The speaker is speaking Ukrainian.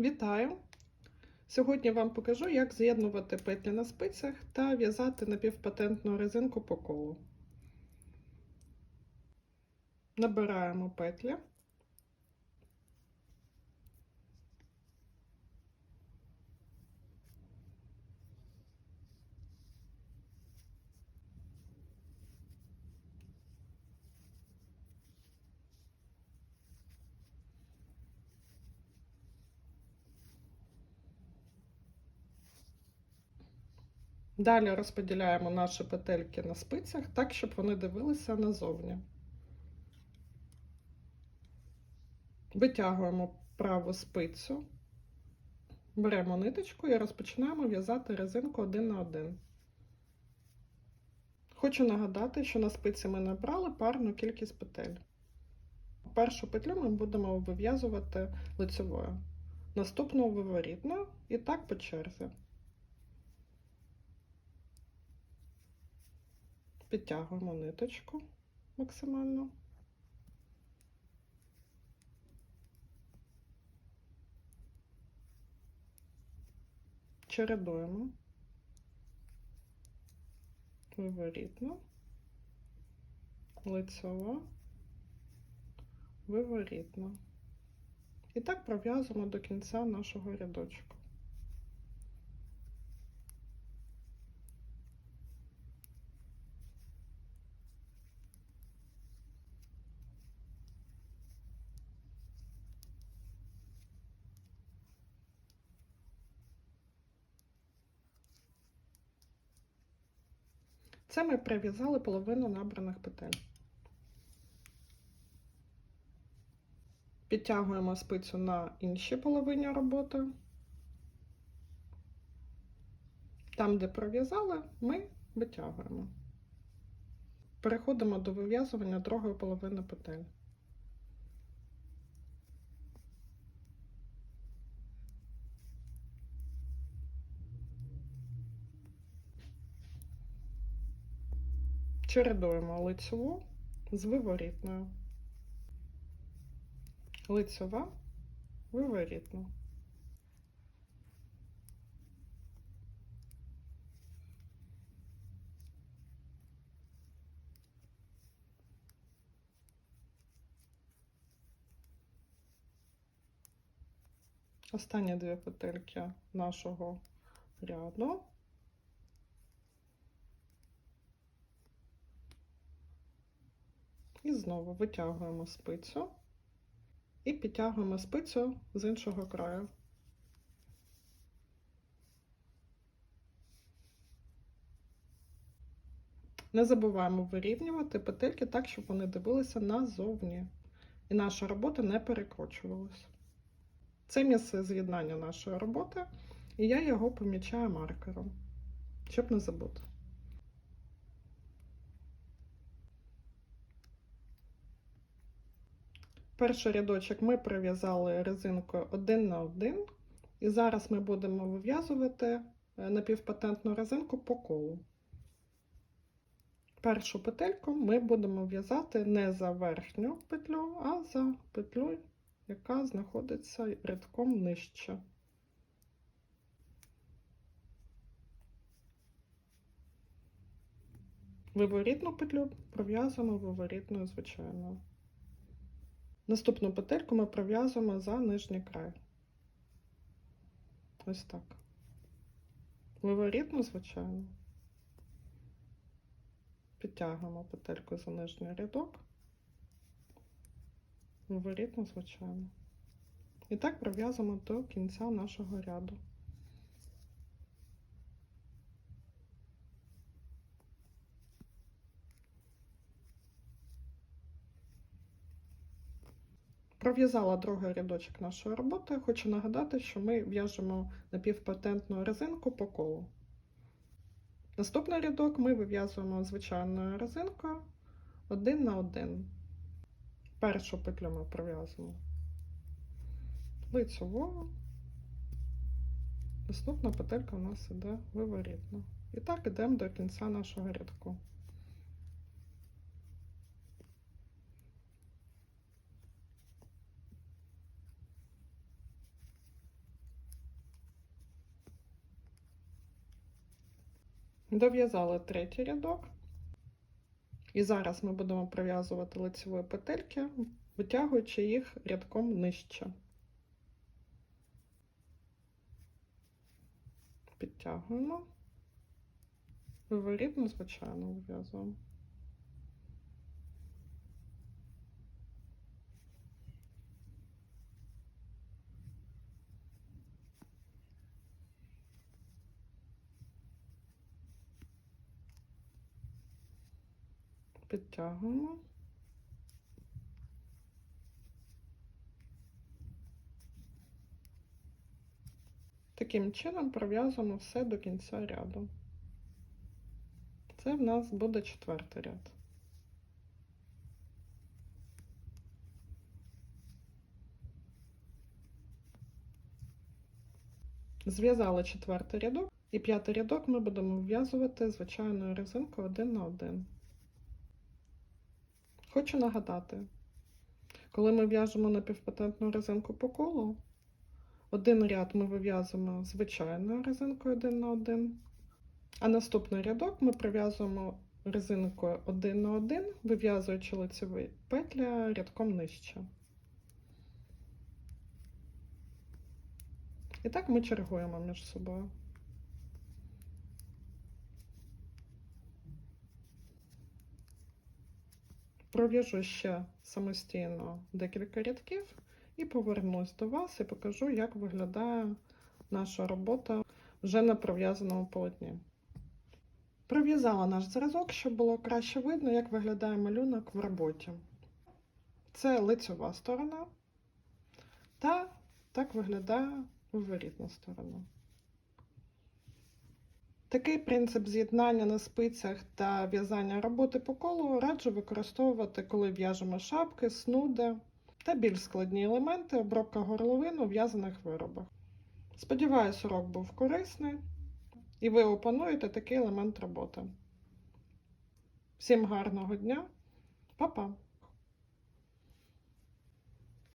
Вітаю! Сьогодні вам покажу, як з'єднувати петлі на спицях та в'язати напівпатентну резинку по колу. Набираємо петлі. Далі розподіляємо наші петельки на спицях так, щоб вони дивилися назовні. Витягуємо праву спицю, беремо ниточку і розпочинаємо в'язати резинку один на один. Хочу нагадати, що на спиці ми набрали парну кількість петель. Першу петлю ми будемо вив'язувати лицевою, наступну виворітною і так по черзі. Підтягуємо ниточку максимально. Чередуємо виворітно, лицево, виворітно. І так пров'язуємо до кінця нашого рядочку. Це ми прив'язали половину набраних петель. Підтягуємо спицю на іншій половині роботи. Там, де пров'язали, ми витягуємо. Переходимо до вив'язування другої половини петель. Чередуємо лицеву з виворітною. Лицева, виворітна. Останні дві петельки нашого ряду. І знову витягуємо спицю і підтягуємо спицю з іншого краю. Не забуваємо вирівнювати петельки так, щоб вони дивилися назовні. І наша робота не перекручувалася. Це місце з'єднання нашої роботи, і я його помічаю маркером, щоб не забути. Перший рядочок ми прив'язали резинкою один на один, і зараз ми будемо вив'язувати напівпатентну резинку по колу. Першу петельку ми будемо в'язати не за верхню петлю, а за петлю, яка знаходиться рядком нижче. Виворітну петлю пров'язуємо виворітною звичайною. Наступну петельку ми пров'язуємо за нижній край. Ось так. Виворітну, звичайно. Підтягуємо петельку за нижній рядок. Виворітну, звичайно. І так пров'язуємо до кінця нашого ряду. Пров'язала другий рядочок нашої роботи. Хочу нагадати, що ми в'яжемо напівпатентну резинку по колу. Наступний рядок ми вив'язуємо звичайною резинкою один на один. Першу петлю ми пров'язуємо лицевою. Наступна петелька у нас іде виворітно. І так йдемо до кінця нашого рядку. Дов'язали третій рядок. І зараз ми будемо пров'язувати лицеві петельки, витягуючи їх рядком нижче. Підтягуємо. Виворітно, звичайно, вив'язуємо. Підтягуємо. Таким чином пров'язуємо все до кінця ряду. Це в нас буде четвертий ряд. Зв'язали четвертий рядок і п'ятий рядок ми будемо вв'язувати звичайною резинкою один на один. Хочу нагадати, коли ми в'яжемо напівпатентну резинку по колу, один ряд ми вив'язуємо звичайною резинкою один на один, а наступний рядок ми прив'язуємо резинкою один на один, вив'язуючи лицеві петля рядком нижче. І так ми чергуємо між собою. Пров'яжу ще самостійно декілька рядків і повернусь до вас і покажу, як виглядає наша робота вже на пров'язаному полотні. Пров'язала наш зразок, щоб було краще видно, як виглядає малюнок в роботі. Це лицьова сторона, та так виглядає виворітна сторона. Такий принцип з'єднання на спицях та в'язання роботи по колу раджу використовувати, коли в'яжемо шапки, снуди та більш складні елементи обробка горловин у в'язаних виробах. Сподіваюсь, урок був корисний і ви опануєте такий елемент роботи. Всім гарного дня, Па-па!